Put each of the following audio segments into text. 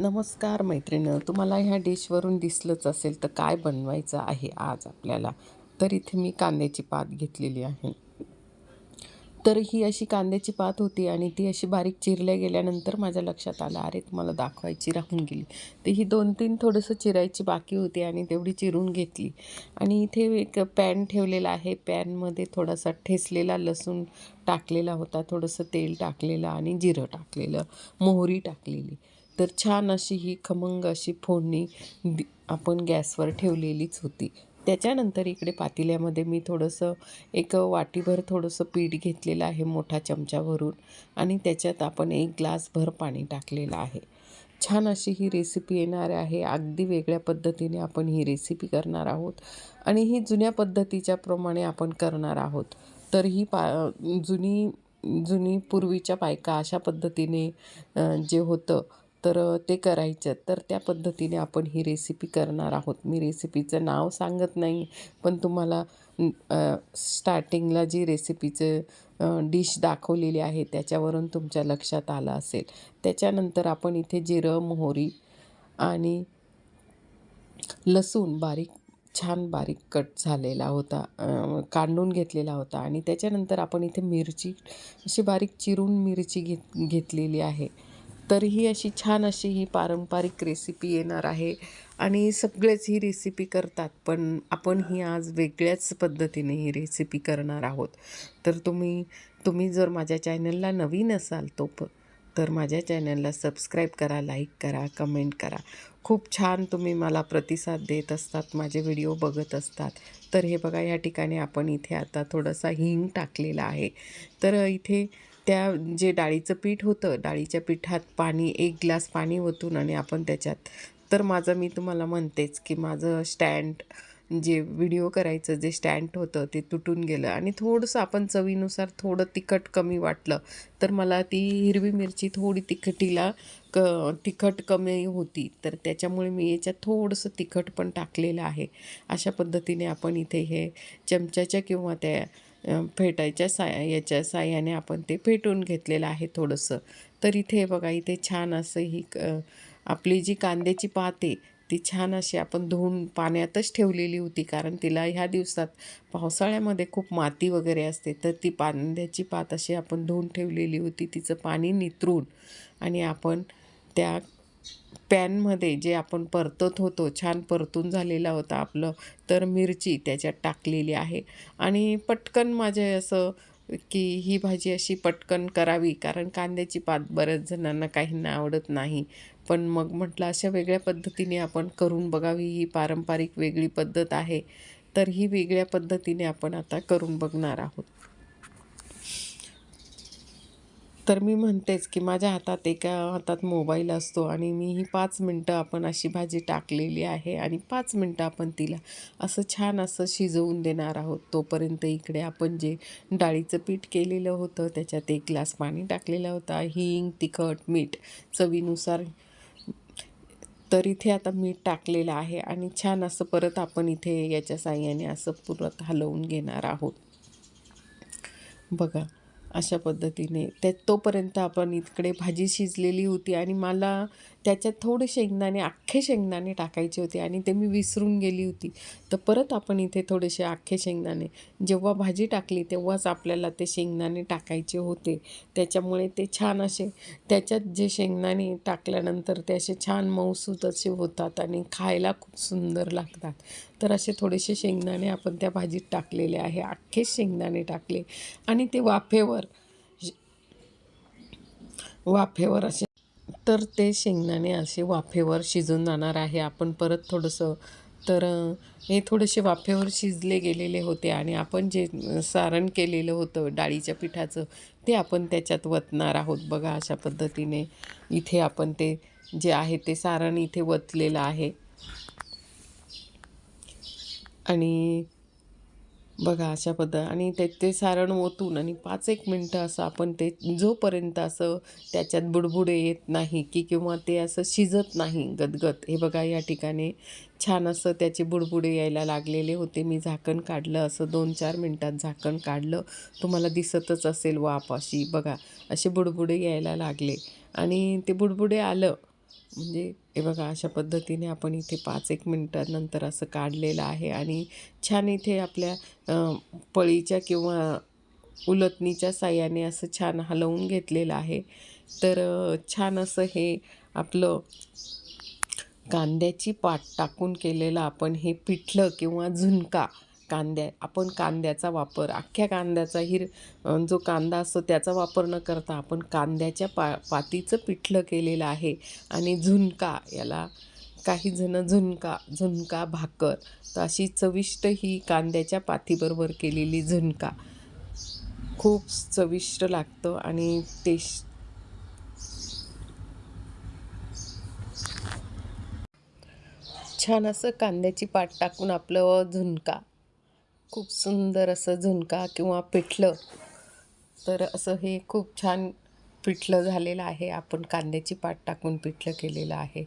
नमस्कार मैत्रिणं तुम्हाला ह्या डिशवरून दिसलंच असेल तर काय बनवायचं आहे आज आपल्याला? तर इथे मी कांद्याची पात घेतलेली आहे. तर ही अशी कांद्याची पात होती आणि ती अशी बारीक चिरल्या गेल्यानंतर माझ्या लक्षात आलं अरे तुम्हाला दाखवायची राहून गेली. तर ही दोन तीन थोडंसं चिरायची बाकी होती आणि तेवढी चिरून घेतली. आणि इथे एक पॅन ठेवलेला आहे. पॅनमध्ये थोडासा ठेसलेला लसूण टाकलेला होता थोडंसं तेल टाकलेलं आणि जिरं टाकलेलं मोहरी टाकलेली. तर छान अशी ही खमंग अशी फोडणी दि आपण गॅसवर ठेवलेलीच होती. त्याच्यानंतर इकडे पातेल्यामध्ये मी थोडंसं एक वाटीभर थोडंसं पीठ घेतलेलं आहे मोठा चमचा भरून आणि त्याच्यात आपण एक ग्लासभर पाणी टाकलेलं आहे. छान अशी ही रेसिपी येणार आहे. अगदी वेगळ्या पद्धतीने आपण ही रेसिपी करणार आहोत आणि ही जुन्या पद्धतीच्या प्रमाणे आपण करणार आहोत. तर ही पा जुनी जुनी पूर्वीच्या बायका अशा पद्धतीने जे होतं तर ते करायचं तर त्या पद्धतीने आपण ही रेसिपी करणार आहोत. मी रेसिपीचं नाव सांगत नाही पण तुम्हाला स्टार्टिंगला जी रेसिपीचं डिश दाखवलेली आहे त्याच्यावरून तुमच्या लक्षात आलं असेल. त्याच्यानंतर आपण इथे जिरं मोहरी आणि लसूण बारीक छान बारीक कट झालेला होता काढून घेतलेला होता आणि त्याच्यानंतर आपण इथे मिरची अशी बारीक चिरून मिरची घेत घेतलेली आहे. तर ही अशी छान अशी ही पारंपरिक रेसिपी येणार आहे. आणि सगळेच ही रेसिपी करतात पण आपण ही आज वेगळ्याच पद्धतीने ही रेसिपी करणार आहोत. तर तुम्ही तुम्ही जर माझ्या चॅनलला नवीन असाल तो प तर माझ्या चॅनलला सबस्क्राईब करा लाईक करा कमेंट करा. खूप छान तुम्ही मला प्रतिसाद देत असतात माझे व्हिडिओ बघत असतात. तर हे बघा या ठिकाणी आपण इथे आता थोडासा हिंग टाकलेला आहे. तर इथे त्या जे डाळीचं पीठ होतं डाळीच्या पिठात पाणी एक ग्लास पाणी ओतून आणि आपण त्याच्यात तर माझं मी तुम्हाला म्हणतेच की माझं स्टँड जे व्हिडिओ करायचं जे स्टँड होतं ते तुटून गेलं आणि थोडंसं आपण चवीनुसार थोडं तिखट कमी वाटलं तर मला ती हिरवी मिरची थोडी तिखटीला क तिखट कमी होती तर त्याच्यामुळे मी याच्यात थोडंसं तिखट पण टाकलेलं आहे. अशा पद्धतीने आपण इथे हे चमच्याच्या किंवा त्या फेटायच्या साय याच्या साह्याने आपण ते फेटून घेतलेलं आहे थोडंसं. तर इथे बघा इथे छान असं ही क आपली जी कांद्याची पात आहे ती छान अशी आपण धुवून पाण्यातच ठेवलेली होती. कारण तिला ह्या दिवसात पावसाळ्यामध्ये खूप माती वगैरे असते. तर ती कांद्याची पात अशी आपण धुवून ठेवलेली होती. तिचं पाणी नितरून आणि आपण त्या पॅनमध्ये जे आपण परतत होतो छान परतून झालेला होता आपलं तर मिरची त्याच्यात टाकलेली आहे. आणि पटकन माझे असं की ही भाजी अशी पटकन करावी कारण कांद्याची पात बऱ्याच जणांना काहींना आवडत नाही. पण मग म्हटलं अशा वेगळ्या पद्धतीने आपण करून बघावी ही पारंपरिक वेगळी पद्धत आहे. तर ही वेगळ्या पद्धतीने आपण आता करून बघणार आहोत. तर मी म्हणतेच की माझ्या हातात एका हातात मोबाईल असतो आणि मी ही पाच मिनटं आपण अशी भाजी टाकलेली आहे आणि पाच मिनटं आपण तिला असं छान असं शिजवून देणार आहोत. तोपर्यंत इकडे आपण जे डाळीचं पीठ केलेलं होतं त्याच्यात एक ग्लास पाणी टाकलेला होता. हिंग तिखट मीठ चवीनुसार तर इथे आता मीठ टाकलेलं आहे आणि छान असं परत आपण इथे याच्या साह्याने असं परत हलवून घेणार आहोत. बघा. अशा पद्धतीने. त्या तोपर्यंत आपण इकडे भाजी शिजलेली होती आणि मला त्याच्यात थोडे शेंगदाणे अख्खे शेंगदाणे टाकायचे होते आणि ते मी विसरून गेली होती. तर परत आपण इथे थोडेसे अख्खे शेंगदाणे जेव्हा भाजी टाकली तेव्हाच आपल्याला ते शेंगदाणे टाकायचे होते. त्याच्यामुळे ते छान असे त्याच्यात जे शेंगदाणे टाकल्यानंतर ते असे छान मऊसूत असे होतात आणि खायला खूप सुंदर लागतात. तर असे थोडेसे शेंगदाणे आपण त्या भाजीत टाकलेले आहे. अख्खेच शेंगदाणे टाकले आणि ते वाफेवर वाफेवर असे तर ते शेंगदाणे असे वाफेवर शिजून जाणार आहे. आपण परत थोडंसं तर हे थोडेसे वाफेवर शिजले गेलेले होते आणि आपण जे सारण केलेलं होतं डाळीच्या पिठाचं ते आपण त्याच्यात वतणार आहोत. बघा अशा पद्धतीने इथे आपण ते जे आहे ते सारण इथे वतलेलं आहे. आणि बघा अशा पद्धत. आणि ते ते सारण ओतून आणि पाच एक मिनटं असं आपण ते जोपर्यंत असं त्याच्यात बुडबुडे येत नाही की किंवा ते असं शिजत नाही गदगद. हे बघा या ठिकाणी छान असं त्याचे बुडबुडे यायला लागलेले होते. मी झाकण काढलं असं दोन चार मिनटात झाकण काढलं. तुम्हाला दिसतच असेल वाफ अशी बघा असे बुडबुडे यायला लागले. आणि ते बुडबुडे आलं म्हणजे हे बघा अशा पद्धतीने आपण इथे पाच एक मिनटानंतर असं काढलेलं आहे आणि छान इथे आपल्या पळीच्या किंवा उलटणीच्या साह्याने असं छान हलवून घेतलेलं आहे. तर छान असं हे आपलं कांद्याची पाट टाकून केलेलं आपण हे पिठलं किंवा झुणका कांद्या आपण कांद्याचा वापर अख्ख्या कांद्याचा हिर जो कांदा असतो त्याचा वापर न करता आपण कांद्याच्या पा पातीचं पिठलं केलेलं आहे. आणि झुणका याला काही जण झुणका झुणका भाकर तर अशी चविष्ट ही कांद्याच्या पातीबरोबर केलेली झुणका. खूप चविष्ट लागतं आणि टेस्ट छान असं कांद्याची पाट टाकून आपलं झुणका. खूप सुंदर असं झुणका किंवा पिठलं. तर असं हे खूप छान पिठलं झालेलं आहे. आपण कांद्याची पाट टाकून पिठलं केलेलं आहे.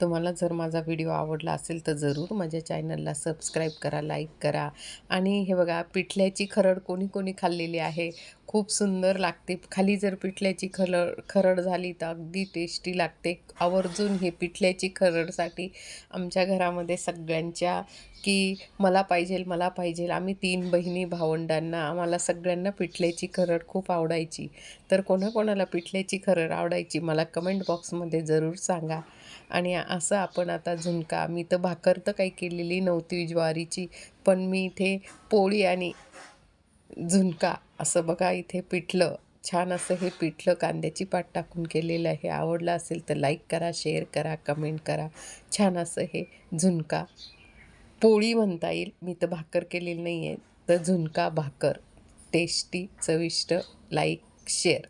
तुम्हाला जर माझा व्हिडिओ आवडला असेल तर जरूर माझ्या चॅनलला सबस्क्राईब करा लाईक करा. आणि हे बघा पिठल्याची खरड कोणी कोणी खाल्लेली आहे? खूप सुंदर लागते. खाली जर पिठल्याची खरड खरड झाली तर अगदी टेस्टी लागते. आवर्जून हे पिठल्याची खरडसाठी आमच्या घरामध्ये सगळ्यांच्या की मला पाहिजेल मला पाहिजेल. आम्ही तीन बहिणी भावंडांना आम्हाला सगळ्यांना पिठल्याची खरड खूप आवडायची. तर कोणाकोणाला पिठल्याची खरड आवडायची मला कमेंट बॉक्समध्ये जरूर सांगा. आणि असं आपण आता झुणका मी तर भाकर तर काही केलेली नव्हती ज्वारीची पण मी इथे पोळी आणि झुणका. असं बघा इथे पिठलं. छान असं हे पिठलं कांद्याची पाट टाकून केलेलं आहे. आवडलं असेल तर लाईक करा शेअर करा कमेंट करा. छान असं हे झुणका. पोळी म्हणता येईल. मी तर भाकर केलेली नाही आहे तर झुणका भाकर. टेस्टी चविष्ट लाईक शेअर